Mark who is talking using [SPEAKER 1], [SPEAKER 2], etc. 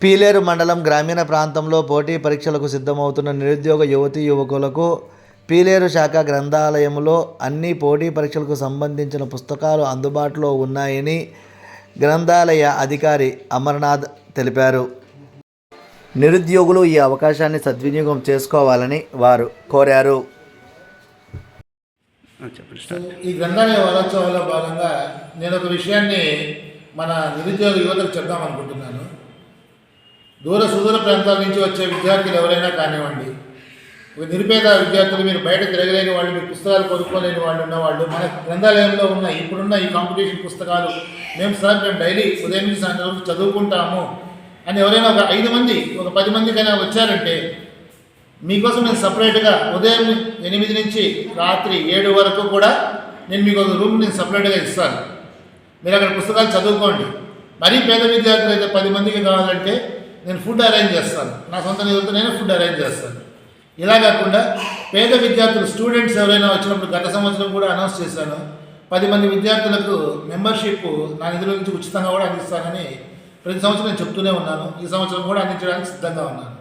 [SPEAKER 1] పీలేరు మండలం గ్రామీణ ప్రాంతంలో పోటీ పరీక్షలకు సిద్ధమవుతున్న నిరుద్యోగ యువతీ యువకులకు పీలేరు శాఖ గ్రంథాలయంలో అన్ని పోటీ పరీక్షలకు సంబంధించిన పుస్తకాలు అందుబాటులో ఉన్నాయని గ్రంథాలయ అధికారి అమర్నాథ్ తెలిపారు. నిరుద్యోగులు ఈ అవకాశాన్ని సద్వినియోగం చేసుకోవాలని వారు కోరారు.
[SPEAKER 2] ఈ గ్రంథాలయ వారోత్సవాల్లో భాగంగా నేను ఒక విషయాన్ని మన నిరుద్యోగ యువతకు చెప్దాం అనుకుంటున్నాను దూర సుదూర ప్రాంతాల నుంచి వచ్చే విద్యార్థులు ఎవరైనా కానివ్వండి ఒక నిరుపేద విద్యార్థులు మీరు బయట తిరగలేని వాళ్ళు మీరు పుస్తకాలు కొనుక్కోలేని వాళ్ళు ఉన్నవాళ్ళు మన గ్రంథాలయంలో ఉన్న ఇప్పుడున్న ఈ కాంపిటీషన్ పుస్తకాలు మేము సార్ మేము డైలీ ఉదయం నుంచి సాయంత్రం చదువుకుంటాము అని ఎవరైనా ఒక ఐదు మంది ఒక పది మందికైనా వచ్చారంటే మీకోసం నేను సపరేట్గా ఉదయం ఎనిమిది నుంచి రాత్రి ఏడు వరకు కూడా నేను మీకు ఒక రూమ్ నేను సపరేట్గా ఇస్తాను. మీరు అక్కడ పుస్తకాలు చదువుకోండి. మరీ పేద విద్యార్థులు అయితే పది మందికి కావాలంటే నేను ఫుడ్ అరేంజ్ చేస్తాను. నా సొంత నిధులతో నేను ఫుడ్ అరేంజ్ చేస్తాను. ఇలా కాకుండా పేద విద్యార్థులు స్టూడెంట్స్ ఎవరైనా వచ్చినప్పుడు గత సంవత్సరం కూడా అనౌన్స్ చేశాను. పది మంది విద్యార్థులకు మెంబర్షిప్ నా నిధుల నుంచి ఉచితంగా కూడా అందిస్తానని ప్రతి సంవత్సరం నేను చెప్తూనే ఉన్నాను. ఈ సంవత్సరం కూడా అందించడానికి సిద్ధంగా ఉన్నాను.